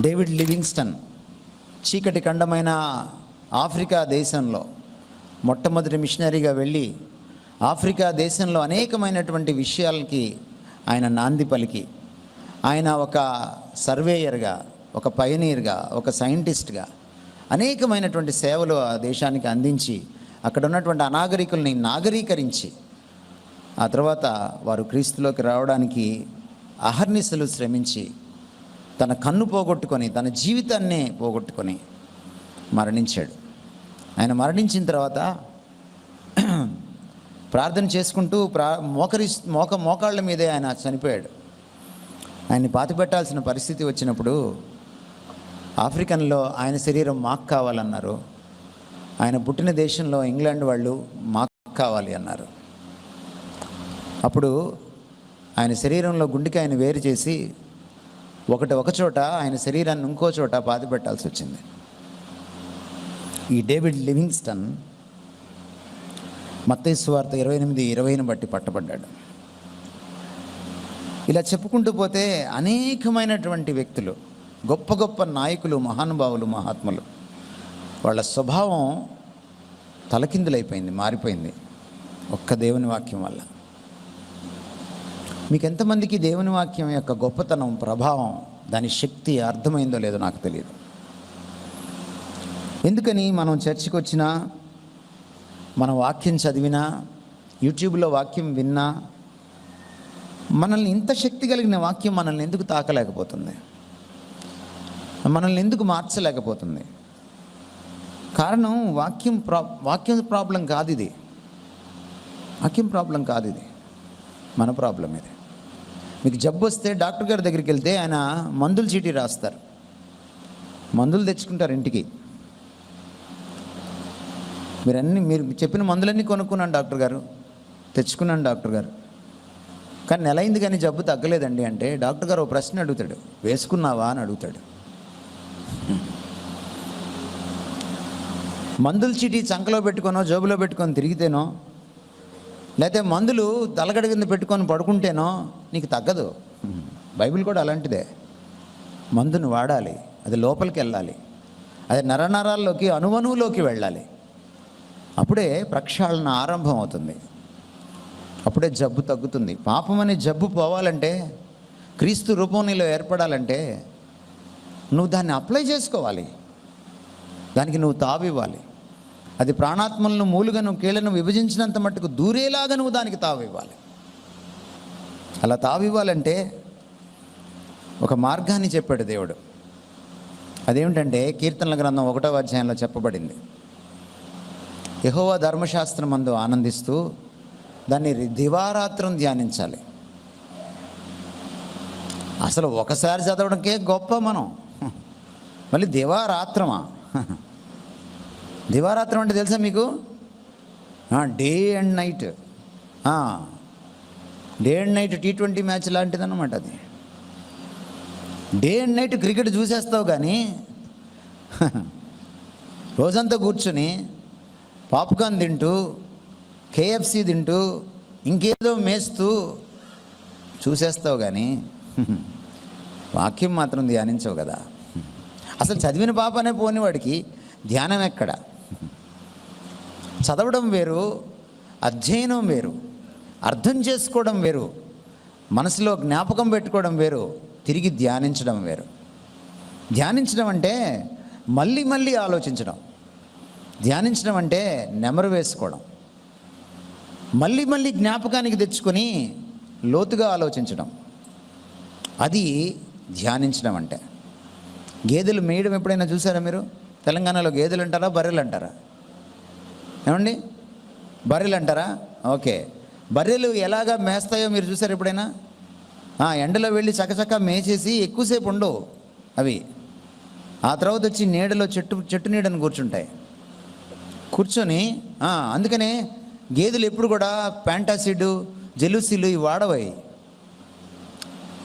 David Livingstone చీకటి ఖండమైన Africa దేశంలో మొట్టమొదటి మిషనరీగా వెళ్ళి ఆఫ్రికా దేశంలో అనేకమైనటువంటి విషయాలకి ఆయన నాంది పలికి. ఆయన ఒక సర్వేయర్గా ఒక పయనీర్గా ఒక సైంటిస్ట్గా అనేకమైనటువంటి సేవలు ఆ దేశానికి అందించి అక్కడ ఉన్నటువంటి అనాగరికుల్ని నాగరీకరించి ఆ తర్వాత వారు క్రీస్తులోకి రావడానికి అహర్నిశలు శ్రమించి తన కన్ను పోగొట్టుకొని తన జీవితాన్నే పోగొట్టుకొని మరణించాడు. ఆయన మరణించిన తర్వాత ప్రార్థన చేసుకుంటూ ప్రా మోకరి మోక మోకాళ్ళ మీదే ఆయన చనిపోయాడు. ఆయన్ని పాతిపెట్టాల్సిన పరిస్థితి వచ్చినప్పుడు ఆఫ్రికన్లో ఆయన శరీరం మాకు కావాలన్నారు. ఆయన పుట్టిన దేశంలో ఇంగ్లాండ్ వాళ్ళు మాకు కావాలి అన్నారు. అప్పుడు ఆయన శరీరంలో గుండెకి ఆయన వేరు చేసి ఒకటి ఒక చోట ఆయన శరీరాన్ని ఇంకో చోట పాతి పెట్టాల్సి వచ్చింది. ఈ డేవిడ్ లివింగ్స్టన్ మత్తేశ్వార్త వార్త ఇరవై ఎనిమిది ఇరవైని బట్టి పట్టబడ్డాడు. ఇలా చెప్పుకుంటూ పోతే అనేకమైనటువంటి వ్యక్తులు గొప్ప గొప్ప నాయకులు మహానుభావులు మహాత్ములు వాళ్ళ స్వభావం తలకిందులైపోయింది మారిపోయింది ఒక్క దేవుని వాక్యం వల్ల. మీకు ఎంతమందికి దేవుని వాక్యం యొక్క గొప్పతనం ప్రభావం దాని శక్తి అర్థమైందో లేదో నాకు తెలియదు. ఎందుకని మనం చర్చికి వచ్చినా మన వాక్యం చదివినా యూట్యూబ్లో వాక్యం విన్నా మనల్ని ఇంత శక్తి కలిగిన వాక్యం మనల్ని ఎందుకు తాకలేకపోతుంది? మనల్ని ఎందుకు మార్చలేకపోతుంది? కారణం వాక్యం ప్రా వాక్యం ప్రాబ్లం కాదు ఇది. వాక్యం ప్రాబ్లం కాదు ఇది. మన ప్రాబ్లం ఇది. మీకు జబ్బు వస్తే డాక్టర్ గారి దగ్గరికి వెళ్తే ఆయన మందులు చీటీ రాస్తారు. మందులు తెచ్చుకుంటారు ఇంటికి. మీరు అన్ని మీరు చెప్పిన మందులన్నీ కొనుక్కున్నాను డాక్టర్ గారు. తెచ్చుకున్నాను డాక్టర్ గారు. కానీ నెల అయింది కానీ జబ్బు తగ్గలేదండి అంటే డాక్టర్ గారు ఓ ప్రశ్న అడుగుతాడు. వేసుకున్నావా అని అడుగుతాడు. మందుల చీటీ చంకలో పెట్టుకొనో జోబులో పెట్టుకొని తిరిగితేనో లేకపోతే మందులు తలగడ కింద పెట్టుకొని పడుకుంటేనో నీకు తగ్గదు. బైబిల్ కూడా అలాంటిదే. మందును వాడాలి అది లోపలికి వెళ్ళాలి. అది నరనరాల్లోకి అణువణువులోకి వెళ్ళాలి. అప్పుడే ప్రక్షాళన ఆరంభం అవుతుంది అప్పుడే జబ్బు తగ్గుతుంది. పాపం అనే జబ్బు పోవాలంటే క్రీస్తు రూపం నీలో ఏర్పడాలంటే నువ్వు దాన్ని అప్లై చేసుకోవాలి. దానికి నువ్వు తావివ్వాలి. అది ప్రాణాత్మలను మూలుగను కీళ్ళను విభజించినంత మట్టుకు దూరేలాగా నువ్వు దానికి తావివ్వాలి. అలా తావివ్వాలంటే ఒక మార్గాన్ని చెప్పాడు దేవుడు. అదేమిటంటే కీర్తనల గ్రంథం ఒకటో అధ్యాయంలో చెప్పబడింది. యహోవా ధర్మశాస్త్రం అందు ఆనందిస్తూ దాన్ని దివారాత్రం ధ్యానించాలి. అసలు ఒకసారి చదవడంకే గొప్ప మనం. మళ్ళీ దివారాత్రమా? దివారాత్రం అంటే తెలుసా మీకు? Day and night. Day and night T twenty match లాంటిదన్నమాట అది. డే అండ్ నైట్ క్రికెట్ చూసేస్తావు కానీ రోజంతా కూర్చుని పాప్కార్న్ తింటూ కేఎఫ్సి తింటూ ఇంకేదో మేస్తూ చూసేస్తావు కానీ వాక్యం మాత్రం ధ్యానించవు కదా. అసలు చదివిన పాపనే పోని వాడికి ధ్యానం ఎక్కడ? చదవడం వేరు అధ్యయనం వేరు అర్థం చేసుకోవడం వేరు మనసులో జ్ఞాపకం పెట్టుకోవడం వేరు తిరిగి ధ్యానించడం వేరు. ధ్యానించడం అంటే మళ్ళీ మళ్ళీ ఆలోచించడం. ధ్యానించడం అంటే నెమరు వేసుకోవడం. మళ్ళీ మళ్ళీ జ్ఞాపకానికి తెచ్చుకొని లోతుగా ఆలోచించడం. అది ధ్యానించడం అంటే. గేదెలు మేయడం ఎప్పుడైనా చూసారా మీరు? తెలంగాణలో గేదెలు అంటారా? బర్రెలు అంటారా? ఏమండి? బర్రెలు అంటారా ఓకే. బర్రెలు ఎలాగా మేస్తాయో మీరు చూసారు ఎప్పుడైనా? ఎండలో వెళ్ళి చకచక మేసేసి ఎక్కువసేపు ఉండవు అవి. ఆ తర్వాత వచ్చి నీడలో చెట్టు చెట్టు నీడని కూర్చుంటాయి. కూర్చొని అందుకనే గేదెలు ఎప్పుడు కూడా ప్యాంటాసిడ్ జెలుసిలు ఇవి వాడవాయి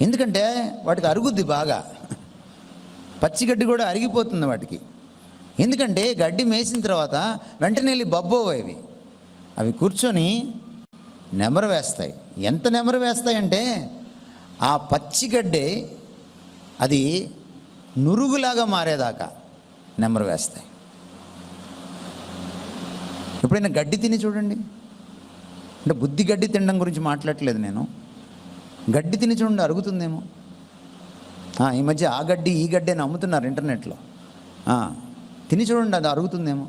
ఎందుకంటే వాటికి అరుగుద్ది బాగా. పచ్చిగడ్డి కూడా అరిగిపోతుంది వాటికి. ఎందుకంటే గడ్డి మేసిన తర్వాత వెంటనే వెళ్ళి బబ్బోవేవి అవి. అవి కూర్చొని నెమరు వేస్తాయి. ఎంత నెమరు వేస్తాయంటే ఆ పచ్చిగడ్డే అది నురుగులాగా మారేదాకా నెమరు వేస్తాయి. ఎప్పుడైనా గడ్డి తిని చూడండి. అంటే బుద్ధి గడ్డి తినడం గురించి మాట్లాడట్లేదు నేను. గడ్డి తిని చూడండి అరుగుతుందేమో. ఈ మధ్య ఆ గడ్డి ఈ గడ్డి అని అమ్ముతున్నారు ఇంటర్నెట్లో తిని చూడండి అది అరుగుతుందేమో.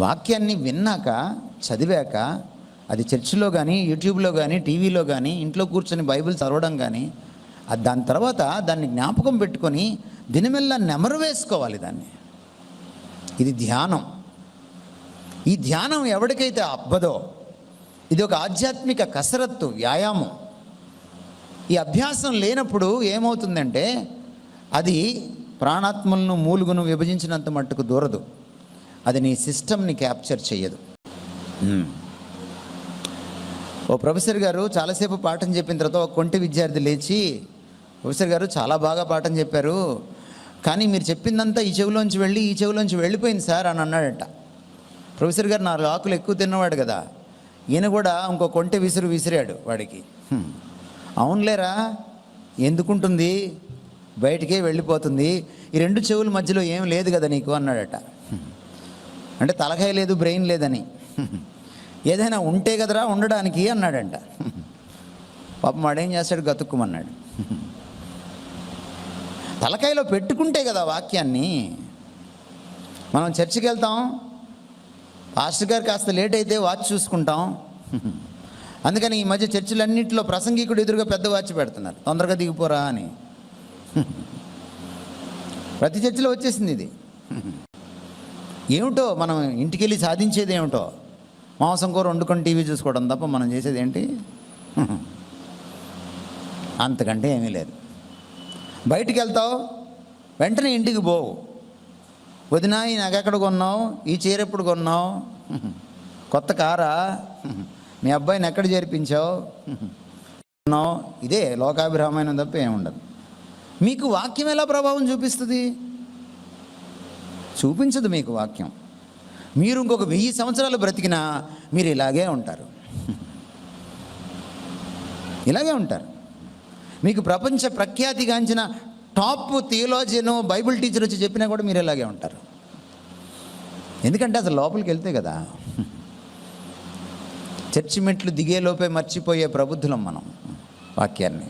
వాక్యాన్ని విన్నాక చదివాక అది చర్చిలో కానీ యూట్యూబ్లో కానీ టీవీలో కానీ ఇంట్లో కూర్చొని బైబిల్ చదవడం కానీ అది దాని తర్వాత దాన్ని జ్ఞాపకం పెట్టుకొని దినమెల్లా నెమరు వేసుకోవాలి దాన్ని. ఇది ధ్యానం. ఈ ధ్యానం ఎవరికైతే అబ్బదో ఇది ఒక ఆధ్యాత్మిక కసరత్తు వ్యాయామం. ఈ అభ్యాసం లేనప్పుడు ఏమవుతుందంటే అది ప్రాణాత్మలను మూలుగును విభజించినంత మట్టుకు దూరదు. అది నీ సిస్టమ్ని క్యాప్చర్ చేయదు ఓ ప్రొఫెసర్ గారు చాలాసేపు పాఠం చెప్పిన తర్వాత ఒక కొంటి విద్యార్థి లేచి ప్రొఫెసర్ గారు చాలా బాగా పాఠం చెప్పారు. కానీ మీరు చెప్పిందంతా ఈ చెవిలోంచి వెళ్ళి ఈ చెవిలోంచి వెళ్ళిపోయింది సార్ అని అన్నాడట. ప్రొఫెసర్ గారు నాలుగు ఆకులు ఎక్కువ తిన్నవాడు కదా. ఈయన కూడా ఇంకో కొంటె విసురు విసిరాడు వాడికి. అవునులేరా? ఎందుకుంటుంది? బయటికే వెళ్ళిపోతుంది. ఈ రెండు చెవుల మధ్యలో ఏం లేదు కదా నీకు? అన్నాడట. అంటే తలకాయ లేదు బ్రెయిన్ లేదని. ఏదైనా ఉంటే కదరా ఉండడానికి? అన్నాడంట. పాపం వాడేం చేస్తాడు? గతుక్కుమన్నాడు. తలకాయలో పెట్టుకుంటే కదా వాక్యాన్ని. మనం చర్చికి వెళ్తాం. పాస్టర్ గారు కాస్త లేట్ అయితే వాచ్ చూసుకుంటాం. అందుకని ఈ మధ్య చర్చిలన్నింటిలో ప్రసంగికుడు ఎదురుగా పెద్ద వాచ్ పెడుతున్నారు. తొందరగా దిగిపోరా అని. ప్రతి చర్చిలో వచ్చేసింది ఇది. ఏమిటో మనం ఇంటికి వెళ్ళి సాధించేది ఏమిటో? మాంసం కూర వండుకొని టీవీ చూసుకోవడం తప్ప మనం చేసేది ఏంటి? అంతకంటే ఏమీ లేదు. బయటికి వెళ్తావు వెంటనే ఇంటికి పోవు. వదినా ఈ నగెక్కడ కొన్నావు? ఈ చీర ఎప్పుడు కొన్నావు? కొత్త కారా? మీ అబ్బాయిని ఎక్కడ చేర్పించావు? కొన్నావు? ఇదే లోకాభిరామాయణం తప్ప ఏముండదు. మీకు వాక్యం ఎలా ప్రభావం చూపిస్తుంది? చూపించదు మీకు వాక్యం. మీరు ఇంకొక వెయ్యి సంవత్సరాలు బ్రతికినా మీరు ఇలాగే ఉంటారు. ఇలాగే ఉంటారు. మీకు ప్రపంచ ప్రఖ్యాతిగాంచిన టాప్ థియోలాజీను బైబిల్ టీచర్ వచ్చి చెప్పినా కూడా మీరు ఇలాగే ఉంటారు. ఎందుకంటే అసలు లోపలికి వెళ్తే కదా. చర్చి మెట్లు దిగేలోపే మర్చిపోయే ప్రబుద్ధులం మనం వాక్యాన్ని.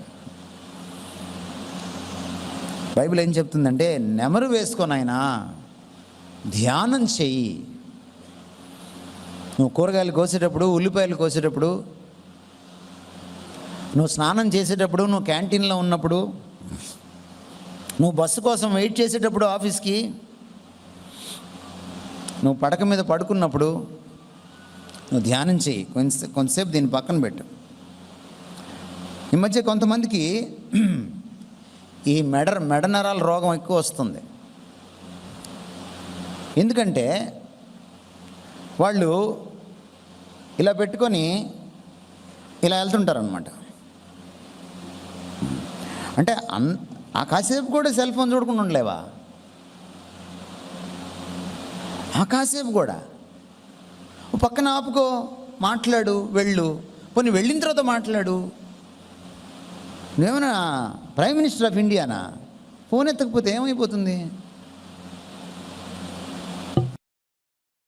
బైబిల్ ఏం చెప్తుందంటే నెమరు వేసుకొని ఆయన ధ్యానం చెయ్యి. నువ్వు కూరగాయలు కోసేటప్పుడు ఉల్లిపాయలు కోసేటప్పుడు నువ్వు స్నానం చేసేటప్పుడు నువ్వు క్యాంటీన్లో ఉన్నప్పుడు నువ్వు బస్సు కోసం వెయిట్ చేసేటప్పుడు ఆఫీస్కి నువ్వు పడక మీద పడుకున్నప్పుడు నువ్వు ధ్యానం చేయి కొంచెం కొంతసేపు దీన్ని పక్కన పెట్టు. ఈ మధ్య కొంతమందికి ఈ మెడ మెడ నరాల రోగం ఎక్కువ వస్తుంది. ఎందుకంటే వాళ్ళు ఇలా పెట్టుకొని ఇలా వెళ్తుంటారనమాట అంటే అన్ ఆ కాసేపు కూడా సెల్ ఫోన్ చూడకుండా ఉండలేవా? ఆ కాసేపు కూడా. పక్కన ఆపుకో మాట్లాడు వెళ్ళు. పోనీ వెళ్ళిన తర్వాత మాట్లాడు. నువ్వేమైనా ప్రైమ్ మినిస్టర్ ఆఫ్ ఇండియానా? ఫోన్ ఎత్తకపోతే ఏమైపోతుంది?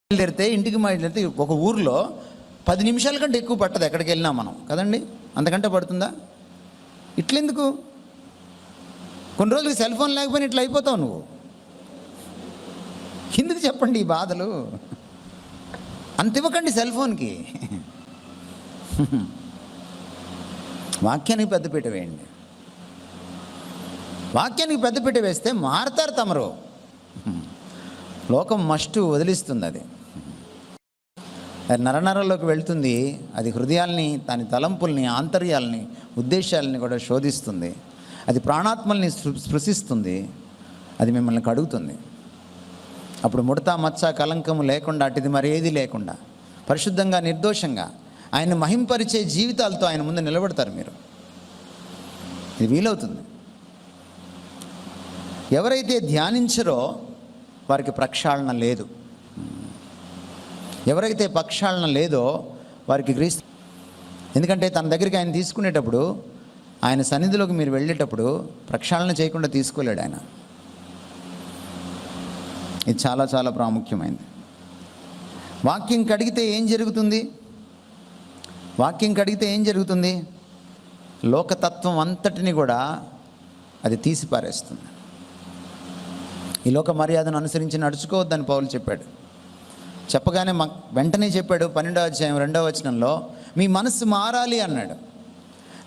బయలుదేరితే ఇంటికి బయలుదేరితే ఒక ఊర్లో పది నిమిషాల కంటే ఎక్కువ పట్టదు ఎక్కడికి వెళ్ళినా మనం. కదండి? అంతకంటే పడుతుందా? ఇట్లెందుకు? కొన్ని రోజులు సెల్ ఫోన్ లేకపోయినా ఇట్లా అయిపోతావు నువ్వు. ఎందుకు చెప్పండి ఈ బాధలు? అంత ఇవ్వకండి సెల్ ఫోన్కి. వాక్యానికి పెద్దపీట వేయండి. వాక్యానికి పెద్దపీట వేస్తే మారతారు తమరు. లోకం మస్టు వదిలిస్తుంది అది అది నరనరలోకి వెళ్తుంది అది హృదయాల్ని దాని తలంపుల్ని ఆంతర్యాల్ని ఉద్దేశాలని కూడా శోధిస్తుంది. అది ప్రాణాత్మల్ని స్పృశిస్తుంది అది మిమ్మల్ని కడుగుతుంది. అప్పుడు ముడత మచ్చ కలంకము లేకుండా అటుది మరేది లేకుండా పరిశుద్ధంగా నిర్దోషంగా ఆయన మహింపరిచే జీవితాలతో ఆయన ముందు నిలబడతారు మీరు. ఇది వీలవుతుంది. ఎవరైతే ధ్యానించరో వారికి ప్రక్షాళన లేదు. ఎవరైతే ప్రక్షాళన లేదో వారికి గ్రీస్ ఎందుకంటే తన దగ్గరికి ఆయన తీసుకునేటప్పుడు ఆయన సన్నిధిలోకి మీరు వెళ్ళేటప్పుడు ప్రక్షాళన చేయకుండా తీసుకోలేడు ఆయన. ఇది చాలా చాలా ప్రాముఖ్యమైనది వాక్యం కడిగితే ఏం జరుగుతుంది? వాక్యం కడిగితే ఏం జరుగుతుంది? లోకతత్వం అంతటిని కూడా అది తీసి పారేస్తుంది ఈ లోక మర్యాదను అనుసరించి నడుచుకోవద్దని పౌలు చెప్పాడు. చెప్పగానే మా వెంటనే చెప్పాడు పన్నెండవ అధ్యాయం రెండవ వచనంలో మీ మనస్సు మారాలి అన్నాడు.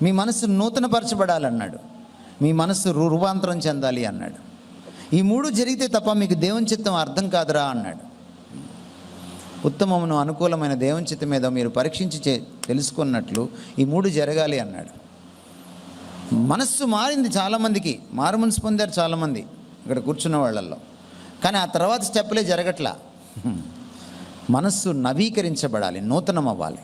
మీ మనస్సు నూతనపరచబడాలన్నాడు. మీ మనస్సు రూపాంతరం చెందాలి అన్నాడు. ఈ మూడు జరిగితే తప్ప మీకు దేవుని చిత్తం అర్థం కాదురా అన్నాడు. ఉత్తమమును అనుకూలమైన దేవంచిత మీద మీరు పరీక్షించి చే తెలుసుకున్నట్లు ఈ మూడు జరగాలి అన్నాడు. మనస్సు మారింది చాలామందికి మారు పొందారు చాలామంది ఇక్కడ కూర్చున్న వాళ్ళల్లో. కానీ ఆ తర్వాత స్టెప్లే జరగట్లా. మనస్సు నవీకరించబడాలి నూతనం అవ్వాలి